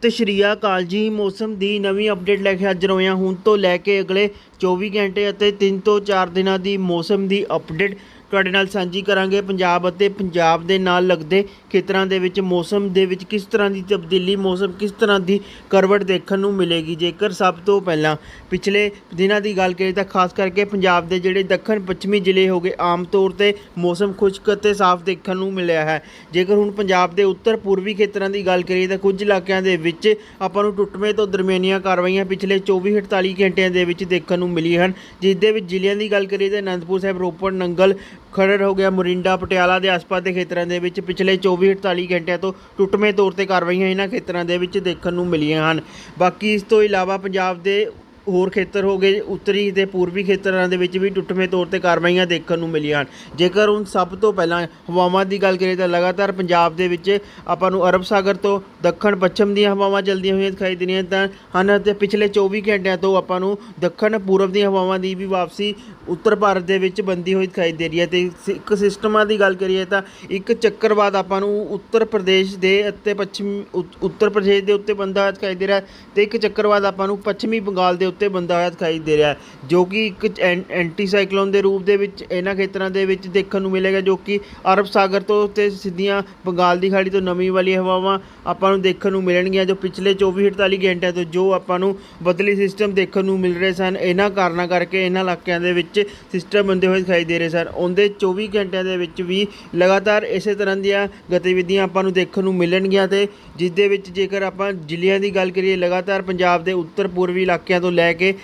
ਸਤਿ ਸ਼੍ਰੀ ਅਕਾਲ ਜੀ ਮੌਸਮ ਦੀ ਨਵੀਂ ਅਪਡੇਟ ਲੈ ਕੇ ਹਾਜ਼ਰ ਹੋਇਆ ਹੁਣ ਤੋਂ ਲੈ ਕੇ ਅਗਲੇ 24 ਘੰਟੇ ਅਤੇ 3 ਤੋਂ 4 ਦਿਨਾਂ ਦੀ ਮੌਸਮ ਦੀ ਅਪਡੇਟ ਤੁਹਾਡੇ ਨਾਲ ਸਾਂਝੀ ਕਰਾਂਗੇ ਪੰਜਾਬ ਅਤੇ ਪੰਜਾਬ ਦੇ ਨਾਲ ਲੱਗਦੇ ਖੇਤਰਾਂ ਦੇ ਵਿੱਚ ਮੌਸਮ ਦੇ ਵਿੱਚ ਕਿਸ ਤਰ੍ਹਾਂ ਦੀ ਤਬਦੀਲੀ, ਮੌਸਮ ਕਿਸ ਤਰ੍ਹਾਂ ਦੀ ਕਰਵਟ ਦੇਖਣ ਨੂੰ ਮਿਲੇਗੀ। ਜੇਕਰ ਸਭ ਤੋਂ ਪਹਿਲਾਂ ਪਿਛਲੇ ਦਿਨਾਂ ਦੀ ਗੱਲ ਕਰੀਏ ਤਾਂ ਖਾਸ ਕਰਕੇ ਪੰਜਾਬ ਦੇ ਜਿਹੜੇ ਦੱਖਣ, ਪੱਛਮੀ ਜ਼ਿਲ੍ਹੇ ਹੋ ਗਏ, ਆਮ ਤੌਰ ਤੇ ਮੌਸਮ ਖੁਸ਼ਕ ਅਤੇ ਸਾਫ਼ ਦੇਖਣ ਨੂੰ ਮਿਲਿਆ ਹੈ। ਜੇਕਰ ਹੁਣ ਪੰਜਾਬ ਦੇ ਉੱਤਰ ਪੂਰਬੀ ਖੇਤਰਾਂ ਦੀ ਗੱਲ ਕਰੀਏ ਤਾਂ ਕੁਝ ਇਲਾਕਿਆਂ ਦੇ ਵਿੱਚ ਆਪਾਂ ਨੂੰ ਟੁੱਟਵੇਂ ਤੋਂ ਦਰਮਿਆਨੀਆਂ ਕਾਰਵਾਈਆਂ ਪਿਛਲੇ 24-48 ਘੰਟਿਆਂ ਦੇ ਵਿੱਚ ਦੇਖਣ ਨੂੰ ਮਿਲੀ ਹਨ। ਜਿਸ ਦੇ ਵਿੱਚ ਜ਼ਿਲ੍ਹਿਆਂ ਦੀ ਗੱਲ ਕਰੀਏ ਤਾਂ ਅਨੰਦਪੁਰ ਸਾਹਿਬ, ਰੋਪੜ, ਨੰਗਲ ਖਰੜ ਹੋ ਗਿਆ। ਮੁਰਿੰਡਾ, ਪਟਿਆਲਾ ਦੇ ਆਸ-ਪਾਸ ਦੇ ਖੇਤਰਾਂ ਦੇ ਵਿੱਚ ਪਿਛਲੇ 24-48 ਘੰਟਿਆਂ ਤੋਂ ਟੁੱਟਵੇਂ ਤੌਰ ਤੇ ਕਾਰਵਾਈਆਂ ਇਹਨਾਂ ਖੇਤਰਾਂ ਦੇ ਵਿੱਚ ਦੇਖਣ ਨੂੰ ਮਿਲੀਆਂ ਹਨ। ਬਾਕੀ ਇਸ ਤੋਂ ਇਲਾਵਾ ਪੰਜਾਬ ਦੇ ਹੋਰ ਖੇਤਰ ਹੋ ਗਏ, ਉੱਤਰੀ ਤੇ ਪੂਰਬੀ ਖੇਤਰਾਂ ਦੇ ਵਿੱਚ ਵੀ ਟੁੱਟਵੇਂ ਤੌਰ ਤੇ ਕਾਰਵਾਈਆਂ ਦੇਖਣ ਨੂੰ ਮਿਲੀਆਂ ਹਨ। ਜੇਕਰ ਹੁਣ ਸਭ ਤੋਂ ਪਹਿਲਾਂ ਹਵਾਵਾਂ ਦੀ ਗੱਲ ਕਰੀਏ ਤਾਂ ਲਗਾਤਾਰ ਪੰਜਾਬ ਦੇ ਵਿੱਚ ਆਪਾਂ ਨੂੰ ਅਰਬ ਸਾਗਰ ਤੋਂ ਦੱਖਣ ਪੱਛਮ ਦੀਆਂ ਹਵਾਵਾਂ ਚੱਲਦੀਆਂ ਹੋਈਆਂ ਦਿਖਾਈ ਦੇ ਰਹੀਆਂ ਤਾਂ ਹਨ ਤੇ ਪਿਛਲੇ 24 ਘੰਟਿਆਂ ਤੋਂ ਆਪਾਂ ਨੂੰ ਦੱਖਣ ਪੂਰਬ ਦੀਆਂ ਹਵਾਵਾਂ ਦੀ ਵੀ ਵਾਪਸੀ ਉੱਤਰ ਭਾਰਤ ਦੇ ਵਿੱਚ ਬੰਦੀ ਹੋਈ ਦਿਖਾਈ ਦੇ ਰਹੀ ਹੈ। ਤੇ ਸ- ਇੱਕ ਸਿਸਟਮਾਂ ਦੀ ਗੱਲ ਕਰੀਏ ਤਾਂ ਇੱਕ ਚੱਕਰਵਾਦ ਆਪਾਂ ਨੂੰ ਉੱਤਰ ਪ੍ਰਦੇਸ਼ ਦੇ ਅਤੇ ਪੱਛਮੀ ਉ- ਉੱਤਰ ਪ੍ਰਦੇਸ਼ ਦੇ ਉੱਤੇ ਬੰਦਾ ਦਿਖਾਈ ਦੇ ਰਿਹਾ ਹੈ ਤੇ ਇੱਕ ਚੱਕਰਵਾਦ ਆਪਾਂ ਨੂੰ ਪੱਛਮੀ ਬੰਗਾਲ ਦੇ ਉੱਤੇ ਬੰਦਾ ਹੋਇਆ ਦਿਖਾਈ ਦੇ ਰਿਹਾ ਜੋ ਕਿ ਇੱਕ ਐਂ- ਐਂਟੀ ਸਾਈਕਲੋਨ ਦੇ ਰੂਪ ਦੇ ਵਿੱਚ, ਇਹਨਾਂ ਖੇਤਰਾਂ ਦੇ ਵਿੱਚ ਦੇਖਣ ਨੂੰ ਮਿਲੇਗਾ, ਜੋ ਕਿ ਅਰਬ ਸਾਗਰ ਤੋਂ ਤੇ ਸਿੱਧੀਆਂ ਬੰਗਾਲ ਦੀ ਖਾੜੀ ਤੋਂ ਨਮੀ ਵਾਲੀ ਹਵਾਵਾਂ ਆਪਾਂ ਨੂੰ ਦੇਖਣ ਨੂੰ ਮਿਲਣਗੀਆਂ, ਜੋ ਪਿਛਲੇ 24-48 ਘੰਟਿਆਂ ਤੋਂ ਜੋ ਆਪਾਂ ਨੂੰ ਬਦਲੀ ਸਿਸਟਮ ਦੇਖਣ ਨੂੰ ਮਿਲ ਰਹੇ ਸਨ, ਇਹਨਾਂ ਕਾਰਨਾਂ ਕਰਕੇ ਇਹਨਾਂ ਇਲਾਕਿਆਂ ਦੇ ਵਿੱਚ ਸਿਸਟਮ ਬੰਦੇ ਹੋਏ ਦਿਖਾਈ ਦੇ ਰਹੇ ਸਨ। ਉਹਦੇ 24 ਘੰਟਿਆਂ ਦੇ ਵਿੱਚ ਵੀ ਲਗਾਤਾਰ ਇਸੇ ਤਰ੍ਹਾਂ ਦੀਆਂ ਗਤੀਵਿਧੀਆਂ ਆਪਾਂ ਨੂੰ ਦੇਖਣ ਨੂੰ ਮਿਲਣਗੀਆਂ ਤੇ, ਜਿਸ ਦੇ ਵਿੱਚ ਜੇਕਰ ਆਪਾਂ ਜ਼ਿਲ੍ਹਿਆਂ ਦੀ ਗੱਲ ਕਰੀਏ, ਲਗਾਤਾਰ ਪੰਜਾਬ ਦੇ ਉੱਤਰ ਪੂਰਬੀ ਇਲਾਕਿਆਂ ਤੋਂ ਲੈ ਕੇ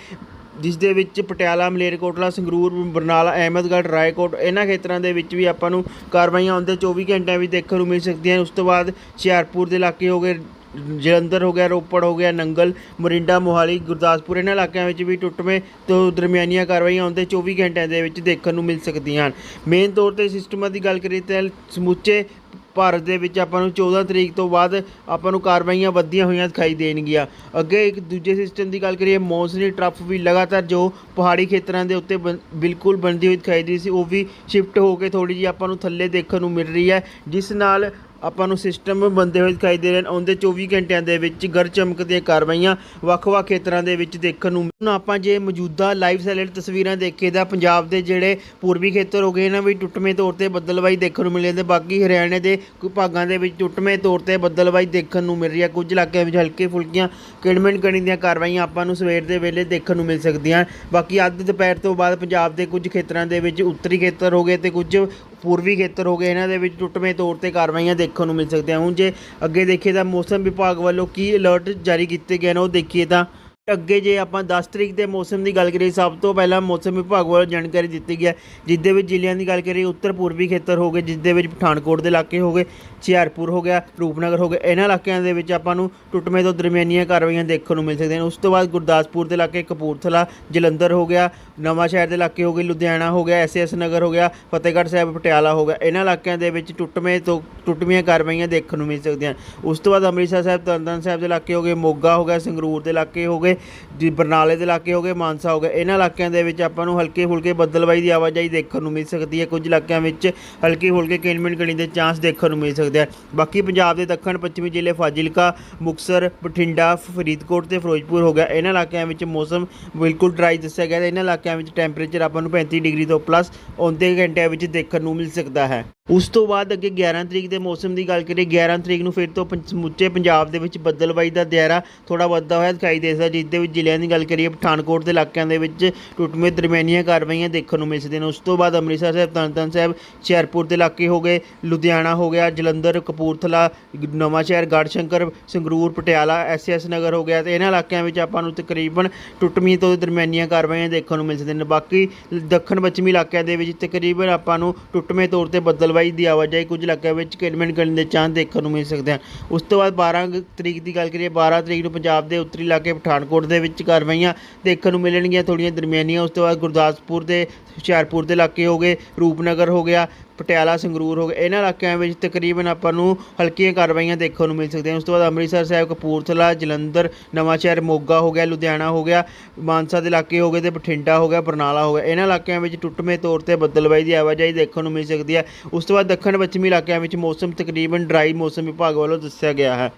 ਜਿਸ ਦੇ ਵਿੱਚ ਪਟਿਆਲਾ, ਮਲੇਰਕੋਟਲਾ, ਸੰਗਰੂਰ, ਬਰਨਾਲਾ, ਅਹਿਮਦਗੜ੍ਹ, ਰਾਏਕੋਟ, ਇਹਨਾਂ ਖੇਤਰਾਂ ਦੇ ਵਿੱਚ ਵੀ ਆਪਾਂ ਨੂੰ ਕਾਰਵਾਈਆਂ ਆਉਂਦੇ 24 ਘੰਟਿਆਂ ਵਿੱਚ ਦੇਖਣ ਨੂੰ ਮਿਲ ਸਕਦੀਆਂ ਉਸ ਤੋਂ ਬਾਅਦ ਹੁਸ਼ਿਆਰਪੁਰ ਦੇ ਇਲਾਕੇ ਹੋ ਗਏ, ਜਲੰਧਰ ਹੋ ਗਿਆ, ਰੋਪੜ ਹੋ ਗਿਆ, ਨੰਗਲ, ਮੋਰਿੰਡਾ, ਮੋਹਾਲੀ, ਗੁਰਦਾਸਪੁਰ, ਇਹਨਾਂ ਇਲਾਕਿਆਂ ਵਿੱਚ ਵੀ ਟੁੱਟਵੇਂ ਤੋਂ ਦਰਮਿਆਨੀਆਂ ਕਾਰਵਾਈਆਂ ਆਉਂਦੇ 24 ਘੰਟਿਆਂ ਦੇ ਵਿੱਚ ਦੇਖਣ ਨੂੰ ਮਿਲ ਸਕਦੀਆਂ ਹਨ। ਮੇਨ ਤੌਰ ਤੇ ਸਿਸਟਮਾਂ ਦੀ ਗੱਲ ਕਰੀਏ ਤਾਂ ਸਮੁੱਚੇ ਭਾਰਤ ਦੇ ਵਿੱਚ ਆਪਾਂ ਨੂੰ 14 ਤਰੀਕ ਤੋਂ ਬਾਅਦ ਆਪਾਂ ਨੂੰ ਕਾਰਵਾਈਆਂ ਵੱਧਦੀਆਂ ਹੋਈਆਂ ਦਿਖਾਈ ਦੇਣਗੀਆਂ। ਅੱਗੇ ਇੱਕ ਦੂਜੇ ਸਿਸਟਮ ਦੀ ਗੱਲ ਕਰੀਏ ਮੌਨਸੂਨੀ ਟਰਫ ਵੀ ਲਗਾਤਾਰ ਜੋ ਪਹਾੜੀ ਖੇਤਰਾਂ ਦੇ ਉੱਤੇ ਬਣ- ਬਿਲਕੁਲ ਬਣਦੀ ਹੋਈ ਦਿਖਾਈ ਦੀ ਸੀ, ਉਹ ਵੀ ਸ਼ਿਫਟ ਹੋ ਕੇ ਥੋੜੀ ਜਿਹੀ ਆਪਾਂ ਨੂੰ ਥੱਲੇ ਦੇਖਣ ਨੂੰ ਮਿਲ ਰਹੀ ਹੈ। ਜਿਸ ਨਾਲ ਆਪਾਂ ਨੂੰ ਸਿਸਟਮ ਬੰਦੇ ਹੋਏ ਦਿਖਾਈ ਦੇ ਰਹੇ ਹਨ ਆਉਂਦੇ 24 ਘੰਟਿਆਂ ਦੇ ਵਿੱਚ ਗਰ ਚਮਕਦੀਆਂ ਕਾਰਵਾਈਆਂ ਵੱਖ-ਵੱਖ ਖੇਤਰਾਂ ਦੇ ਵਿੱਚ ਦੇਖਣ ਨੂੰ ਹੁਣ ਆਪਾਂ ਜੇ ਮੌਜੂਦਾ ਲਾਈਵ ਸੈਲੈਂਟ ਤਸਵੀਰਾਂ ਦੇਖੇ ਤਾਂ ਪੰਜਾਬ ਦੇ ਜਿਹੜੇ ਪੂਰਬੀ ਖੇਤਰ ਹੋ ਗਏ, ਇਹਨਾਂ ਵਿੱਚ ਟੁੱਟਵੇਂ ਤੌਰ ਤੇ ਬੱਦਲਵਾਈ ਦੇਖਣ ਨੂੰ ਮਿਲੇ ਹੈ ਬਾਕੀ ਹਰਿਆਣੇ ਦੇ ਕੁਝ ਭਾਗਾਂ ਦੇ ਵਿੱਚ ਟੁੱਟਵੇਂ ਤੌਰ ਤੇ ਬੱਦਲਵਾਈ ਦੇਖਣ ਨੂੰ ਮਿਲ ਰਹੀ ਹੈ। ਕੁਝ ਇਲਾਕਿਆਂ ਵਿੱਚ ਹਲਕੇ ਫੁਲਕੀਆਂ ਕਿਣਮਿਣ ਕਣੀ ਦੀਆਂ ਕਾਰਵਾਈਆਂ ਆਪਾਂ ਨੂੰ ਸਵੇਰ ਦੇ ਵੇਲੇ ਦੇਖਣ ਨੂੰ ਮਿਲ ਸਕਦੀਆਂ ਬਾਕੀ ਅੱਧ ਦੁਪਹਿਰ ਤੋਂ ਬਾਅਦ ਪੰਜਾਬ ਦੇ ਕੁਝ ਖੇਤਰਾਂ ਦੇ ਵਿੱਚ ਉੱਤਰੀ ਖੇਤਰ ਹੋ ਗਏ ਤੇ ਕੁਝ ਪੂਰਬੀ ਖੇਤਰ ਹੋ ਗਏ, ਇਹਨਾਂ ਦੇ ਵਿੱਚ ਟੁੱਟਵੇਂ ਤੌਰ ਤੇ ਕਾਰਵਾਈਆਂ ਦੇਖਣ ਨੂੰ ਮਿਲ ਸਕਦੀਆਂ। ਹੁਣ ਜੇ ਅੱਗੇ ਦੇਖੀਏ ਤਾਂ ਮੌਸਮ ਵਿਭਾਗ ਵੱਲੋਂ ਕੀ ਅਲਰਟ ਜਾਰੀ ਕੀਤੇ ਗਏ ਨੇ, ਉਹ ਦੇਖੀਏ ਤਾਂ ਅੱਗੇ ਜੇ ਆਪਾਂ 10 ਤਰੀਕ ਦੇ ਮੌਸਮ ਦੀ ਗੱਲ ਕਰੀਏ, ਸਭ ਤੋਂ ਪਹਿਲਾਂ ਮੌਸਮ ਵਿਭਾਗ ਵੱਲੋਂ ਜਾਣਕਾਰੀ ਦਿੱਤੀ ਗਈ ਹੈ ਜਿਸ ਦੇ ਵਿੱਚ ਜ਼ਿਲ੍ਹਿਆਂ ਦੀ ਗੱਲ ਕਰੀਏ, ਉੱਤਰ ਪੂਰਬੀ ਖੇਤਰ ਹੋ ਗਏ ਜਿਸ ਦੇ ਵਿੱਚ ਪਠਾਨਕੋਟ ਦੇ ਇਲਾਕੇ ਹੋ ਗਏ, ਹੁਸ਼ਿਆਰਪੁਰ ਹੋ ਗਿਆ, ਰੂਪਨਗਰ ਹੋ ਗਿਆ, ਇਹਨਾਂ ਇਲਾਕਿਆਂ ਦੇ ਵਿੱਚ ਆਪਾਂ ਨੂੰ ਟੁੱਟਵੇਂ ਤੋਂ ਦਰਮਿਆਨੀਆਂ ਕਾਰਵਾਈਆਂ ਦੇਖਣ ਨੂੰ ਮਿਲ ਸਕਦੀਆਂ ਉਸ ਤੋਂ ਬਾਅਦ ਗੁਰਦਾਸਪੁਰ ਦੇ ਇਲਾਕੇ ਕਪੂਰਥਲਾ, ਜਲੰਧਰ ਹੋ ਗਿਆ, ਨਵਾਂ ਸ਼ਹਿਰ ਦੇ ਇਲਾਕੇ ਹੋ ਗਏ, ਲੁਧਿਆਣਾ ਹੋ ਗਿਆ ਐਸਐਸ ਨਗਰ ਹੋ ਗਿਆ, ਫਤਿਹਗੜ੍ਹ ਸਾਹਿਬ, ਪਟਿਆਲਾ ਹੋ ਗਿਆ, ਇਹਨਾਂ ਇਲਾਕਿਆਂ ਦੇ ਵਿੱਚ ਟੁੱਟਵੇਂ ਤੋਂ ਟੁੱਟਵੀਆਂ ਕਾਰਵਾਈਆਂ ਦੇਖਣ ਨੂੰ ਮਿਲ ਸਕਦੀਆਂ। ਉਸ ਤੋਂ ਬਾਅਦ ਅੰਮ੍ਰਿਤਸਰ ਸਾਹਿਬ, ਤਰਨਤਾਰਨ ਸਾਹਿਬ ਦੇ ਇਲਾਕੇ ਹੋ ਗਏ, ਮੋਗਾ ਹੋ ਗਿਆ, ਸੰਗਰੂਰ ਦੇ ਇਲਾਕੇ ਹੋ ਗਏ, ਜੀ ਬਰਨਾਲੇ ਦੇ ਇਲਾਕੇ ਹੋ ਗਏ, ਮਾਨਸਾ ਹੋ ਗਏ ਇਹਨਾਂ ਇਲਾਕਿਆਂ ਦੇ ਵਿੱਚ ਆਪਾਂ ਨੂੰ ਹਲਕੇ ਫੁਲਕੇ ਬੱਦਲਵਾਈ ਦੀ ਆਵਾਜਾਈ ਦੇਖਣ ਨੂੰ ਮਿਲ ਸਕਦੀ ਹੈ। ਕੁਝ ਇਲਾਕਿਆਂ ਵਿੱਚ ਹਲਕੀ ਫੁਲਕੇ ਕਿਣਮਿਣ ਕਣੀ ਦੇ ਚਾਂਸ ਦੇਖਣ ਨੂੰ ਮਿਲ ਸਕਦੇ ਆ। ਬਾਕੀ ਪੰਜਾਬ ਦੇ ਦੱਖਣ, ਪੱਛਮੀ ਜ਼ਿਲ੍ਹੇ ਫਾਜ਼ਿਲਕਾ ਮੁਕਸਰ ਬਠਿੰਡਾ, ਫਰੀਦਕੋਟ ਤੇ ਫਿਰੋਜ਼ਪੁਰ ਹੋ ਗਿਆ। ਇਹਨਾਂ ਇਲਾਕਿਆਂ ਵਿੱਚ ਮੌਸਮ ਬਿਲਕੁਲ ਡਰਾਈ ਦੱਸਿਆ ਗਿਆ ਤੇ ਇਹਨਾਂ ਇਲਾਕਿਆਂ ਵਿੱਚ ਟੈਂਪਰੇਚਰ ਆਪਾਂ ਨੂੰ 35 ਡਿਗਰੀ ਤੋਂ ਪਲੱਸ ਆਉਂਦੇ ਘੰਟਿਆਂ ਵਿੱਚ ਦੇਖਣ ਨੂੰ ਮਿਲ ਸਕਦਾ ਹੈ। ਉਸ ਤੋਂ ਬਾਅਦ ਅੱਗੇ 11 ਤਰੀਕ ਦੇ ਮੌਸਮ ਦੀ ਗੱਲ ਕਰੀਏ 11 ਤਰੀਕ ਨੂੰ ਫਿਰ ਤੋਂ ਪੰ- ਸਮੁੱਚੇ ਪੰਜਾਬ ਦੇ ਵਿੱਚ ਬੱਦਲਬਾਈ ਦਾ ਦਾਇਰਾ ਥੋੜਾ ਵੱਧਦਾ ਹੋਇਆ ਦਿਖਾਈ ਦੇ ਸਕਦਾ, ਜਿਸ ਦੇ ਵਿੱਚ ਜ਼ਿਲ੍ਹਿਆਂ ਦੀ ਗੱਲ ਕਰੀਏ, ਪਠਾਨਕੋਟ ਦੇ ਇਲਾਕਿਆਂ ਦੇ ਵਿੱਚ ਟੁੱਟਵੇਂ ਦਰਮਿਆਨੀਆਂ ਕਾਰਵਾਈਆਂ ਦੇਖਣ ਨੂੰ ਮਿਲ ਸਕਦੀਆਂ ਨੇ। ਉਸ ਤੋਂ ਬਾਅਦ ਅੰਮ੍ਰਿਤਸਰ ਸਾਹਿਬ, ਤਰਨਤਾਰਨ ਸਾਹਿਬ ਸ਼ਹਿਰਪੁਰ ਦੇ ਇਲਾਕੇ ਹੋ ਗਏ, ਲੁਧਿਆਣਾ ਹੋ ਗਿਆ, ਜਲੰਧਰ, ਕਪੂਰਥਲਾ, ਨਵਾਂ ਸ਼ਹਿਰ ਗੜਸ਼ੰਕਰ ਸੰਗਰੂਰ, ਪਟਿਆਲਾ, ਐਸਐਸ ਨਗਰ ਹੋ ਗਿਆ ਤੇ ਇਹਨਾਂ ਇਲਾਕਿਆਂ ਵਿੱਚ ਆਪਾਂ ਨੂੰ ਤਕਰੀਬਨ ਟੁੱਟਵੀਂ ਤੋਂ ਦਰਮਿਆਨੀਆਂ ਕਾਰਵਾਈਆਂ ਦੇਖਣ ਨੂੰ ਮਿਲ ਸਕਦੀਆਂ ਨੇ। ਬਾਕੀ ਦੱਖਣ ਪੱਛਮੀ ਇਲਾਕਿਆਂ ਦੇ ਵਿੱਚ ਤਕਰੀਬਨ ਆਪਾਂ ਨੂੰ ਟੁੱਟਵੇਂ ਤੌਰ ਤੇ ਬੱਦਲ ਬੱਦਲਵਾਈ ਦੀ ਆਵਾਜਾਈ ਕੁਝ ਇਲਾਕਿਆਂ ਵਿੱਚ ਕਿਣਮਿਣ ਕਰਨ ਦੇ ਚਾਂਸ ਦੇਖਣ ਨੂੰ ਮਿਲ ਸਕਦੇ ਹਨ। ਉਸ ਤੋਂ ਬਾਅਦ 12 ਤਰੀਕ ਦੀ ਗੱਲ ਕਰੀਏ 12 ਤਰੀਕ ਨੂੰ ਪੰਜਾਬ ਦੇ ਉੱਤਰੀ ਇਲਾਕੇ ਪਠਾਨਕੋਟ ਦੇ ਵਿੱਚ ਕਾਰਵਾਈਆਂ ਦੇਖਣ ਨੂੰ ਮਿਲਣਗੀਆਂ ਥੋੜੀਆਂ ਦਰਮਿਆਨੀਆਂ। ਉਸ ਤੋਂ ਬਾਅਦ ਗੁਰਦਾਸਪੁਰ ਦੇ ਹੁਸ਼ਿਆਰਪੁਰ ਦੇ ਇਲਾਕੇ ਹੋ ਗਏ, ਰੂਪਨਗਰ ਹੋ ਗਿਆ ਪਟਿਆਲਾ, ਸੰਗਰੂਰ ਹੋ ਗਏ। ਇਹਨਾਂ ਇਲਾਕਿਆਂ ਵਿੱਚ ਤਕਰੀਬਨ ਆਪਾਂ ਨੂੰ ਹਲਕੀਆਂ ਕਾਰਵਾਈਆਂ ਦੇਖਣ ਨੂੰ ਮਿਲ ਸਕਦੀਆਂ। ਉਸ ਤੋਂ ਬਾਅਦ ਅੰਮ੍ਰਿਤਸਰ ਸਾਹਿਬ, ਕਪੂਰਥਲਾ, ਜਲੰਧਰ, ਨਵਾਂਸ਼ਹਿਰ, ਮੋਗਾ ਹੋ ਗਿਆ, ਲੁਧਿਆਣਾ ਹੋ ਗਿਆ, ਮਾਨਸਾ ਦੇ ਇਲਾਕੇ ਹੋ ਗਏ ਤੇ ਬਠਿੰਡਾ ਹੋ ਗਿਆ, ਬਰਨਾਲਾ ਹੋ ਗਿਆ। ਇਹਨਾਂ ਇਲਾਕਿਆਂ ਵਿੱਚ ਟੁੱਟਵੇਂ ਤੌਰ ਤੇ ਬੱਦਲਬਾਈ ਦੀ ਆਵਾਜਾਈ ਦੇਖਣ ਨੂੰ ਮਿਲ ਸਕਦੀ ਹੈ। ਉਸ ਤੋਂ ਬਾਅਦ ਦੱਖਣ ਪੱਛਮੀ ਇਲਾਕਿਆਂ ਵਿੱਚ ਮੌਸਮ ਤਕਰੀਬਨ ਡਰਾਈ ਮੌਸਮ ਵਿਭਾਗ ਵੱਲੋਂ ਦੱਸਿਆ ਗਿਆ ਹੈ।